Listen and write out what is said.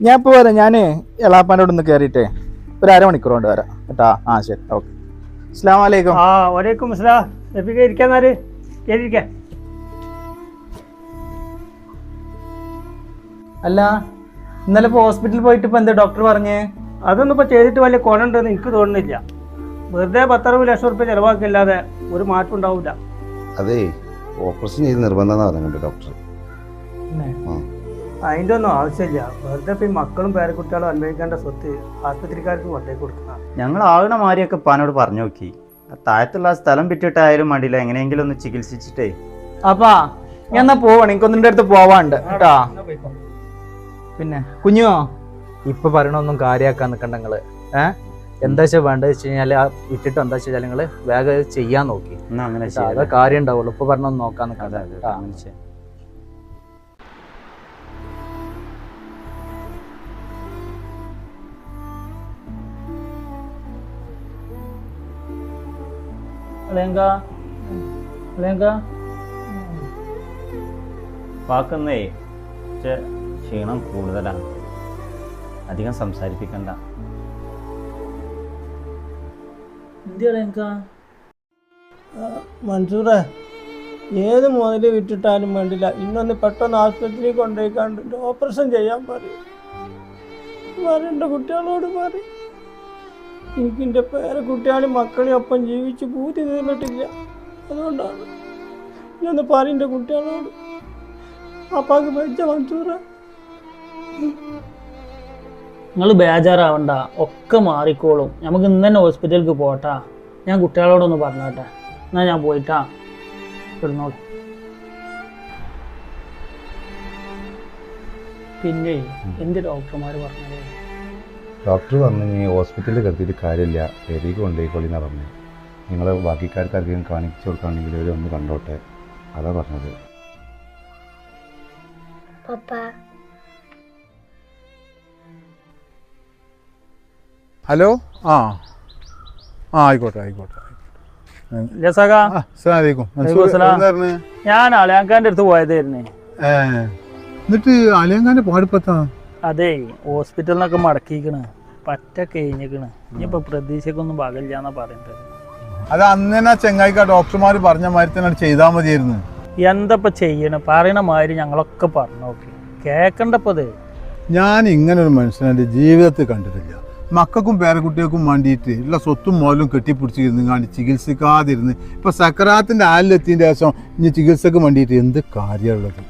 ഞാൻ ഇപ്പോൾ വരാം. ഞാൻ എളാപ്പാന്റെ ഒന്ന് കയറിയിട്ടേ ഒരു അരമണിക്കൂർ കൊണ്ട് വരാം. കേട്ടാ? ആ ശരി. ഓക്കെ. അസ്ലാം വലൈക്കും ആ വലൈക്കും അസ്സലാം. ഇരിക്കാന്നാര് കയറിയിരിക്കാം അല്ല ഇന്നലെ ഇപ്പോൾ ഹോസ്പിറ്റലിൽ പോയിട്ട് ഇപ്പോൾ എന്താ ഡോക്ടർ പറഞ്ഞേ? അതൊന്നും ഇപ്പോൾ ചെയ്തിട്ട് വലിയ കോണുണ്ടെന്ന് എനിക്ക് തോന്നുന്നില്ല. വെറുതെ പത്തറുപത് ലക്ഷം റുപ്യ ചിലവാക്കില്ലാതെ ഒരു മാറ്റം ഉണ്ടാവില്ല. അതെ ഓപ്പറേഷൻ ചെയ്ത് നിർബന്ധം ഡോക്ടർ. അതിന്റെ ഒന്നും ആവശ്യമില്ല. വെറുതെ ഇപ്പം ഈ മക്കളും പേരക്കുട്ടികളും അനുഭവിക്കേണ്ട സ്വത്ത് ആശുപത്രിക്കാർക്ക് കൊണ്ടേ കൊടുക്കണം. ഞങ്ങൾ ആകണ മാതിരിയൊക്കെ പാനോട് പറഞ്ഞു നോക്കി. താഴത്തുള്ള ആ സ്ഥലം വിറ്റിട്ടായാലും മടിയില്ല. എങ്ങനെയെങ്കിലും ഒന്ന് ചികിത്സിച്ചിട്ടേ. അപ്പാ ഞാൻ എന്നാ പോവാണ് എനിക്കൊന്നിന്റെ അടുത്ത് പോവാണ്ട്. കേട്ടാ? പിന്നെ കുഞ്ഞോ? ഇപ്പൊ പറയണൊന്നും കാര്യമാക്കാൻ നിൽക്കണ്ട നിങ്ങൾ. ഏഹ് എന്താ വെച്ചാൽ വേണ്ടത് വെച്ച് കഴിഞ്ഞാൽ ആ വിട്ടിട്ട് എന്താ വെച്ചാൽ നിങ്ങൾ വേഗം ചെയ്യാൻ നോക്കി. എന്നാ അങ്ങനെ കാര്യം ഉണ്ടാവുള്ളൂ ഇപ്പൊ പറഞ്ഞൊന്നും നോക്കാൻ നിൽക്കണ്ട കേട്ടാ? അലേങ്ക അലേങ്ക വാക്കുന്നേ പക്ഷെ ക്ഷീണം കൂടുതലാണ് അധികം സംസാരിപ്പിക്കണ്ട. മൻസൂറ ഏത് മുതൽ വിട്ടിട്ടാലും വേണ്ടില്ല. ഇന്നൊന്ന് പെട്ടെന്ന് ആശുപത്രിയിൽ കൊണ്ടുപോയിക്കാണ്ട് ഓപ്പറേഷൻ ചെയ്യാൻ പറയും. വരണ്ട കുട്ടികളോട് പറയും. എനിക്ക് എന്റെ പേരെ കുട്ടികളും മക്കളെയും ഒപ്പം ജീവിച്ച് പൂതി തീർന്നിട്ടില്ല. അതുകൊണ്ടാണ് ഞാൻ പറയും എന്റെ കുട്ടികളോട് അപ്പാക്ക് വെച്ച മഞ്ചൂറ നിങ്ങൾ ബേജാറാവണ്ട ഒക്കെ മാറിക്കോളും. നമുക്ക് ഇന്ന് തന്നെ ഹോസ്പിറ്റലിലേക്ക് പോട്ടാ. ഞാൻ കുട്ടികളോടൊന്ന് പറഞ്ഞോട്ടെ. എന്നാ ഞാൻ പോയിട്ടാ. കിടന്നോളെ പിന്നെ എന്ത് ഡോക്ടർമാർ പറഞ്ഞത്? ഡോക്ടർ പറഞ്ഞു നീ ഹോസ്പിറ്റലിൽ കിടത്തിയിട്ട് കാര്യമില്ല. പെരിക്ക് കൊണ്ടുപോയിക്കോളി എന്നാണ് പറഞ്ഞു നിങ്ങൾ ബാക്കിക്കാർക്ക് അധികം കാണിച്ചു കൊടുക്കുകയാണെങ്കിൽ ഇവർ ഒന്ന് കണ്ടോട്ടെ. അതാ പറഞ്ഞത്. ഹലോ? ആ. ആ ആയിക്കോട്ടെ ആയിക്കോട്ടെ ഞാൻ അലയാങ്കാന്റെ അടുത്ത് പോയതായിരുന്നേ. എന്നിട്ട് അലയാങ്കാന്റെ പാടിപ്പത്താ അതെ ഹോസ്പിറ്റലിൽ നിന്നൊക്കെ മടക്കിക്കണ് പറ്റ കഴിഞ്ഞിക്കണ് ഇനിയിപ്പോ പ്രതീക്ഷക്കൊന്നും പാകില്ലാന്നാ പറയണ്ടത്. അത് അന്ന് ചെങ്ങായിക്ക് ഡോക്ടർമാർ പറഞ്ഞ മാതിരി തന്നെ ചെയ്താൽ മതിയായിരുന്നു. എന്തപ്പോ ചെയ്യണ? പറയണ മാതിരി ഞങ്ങളൊക്കെ പറഞ്ഞു നോക്കി. കേക്കണ്ടപ്പത് ഞാൻ ഇങ്ങനെ ഒരു മനുഷ്യനെ ജീവിതത്തിൽ കണ്ടിട്ടില്ല. മക്കൾക്കും പേരക്കുട്ടികൾക്കും വേണ്ടിയിട്ട് ഉള്ള സ്വത്തും മോലും കെട്ടിപ്പിടിച്ചിരുന്നു കാണി ചികിത്സിക്കാതിരുന്ന് ഇപ്പൊ സക്കറാത്തിന്റെ ആലിലെത്തിയതിന്റെ ശേഷം ഇനി ചികിത്സക്ക് വേണ്ടിയിട്ട് എന്ത് കാര്യമുള്ളത്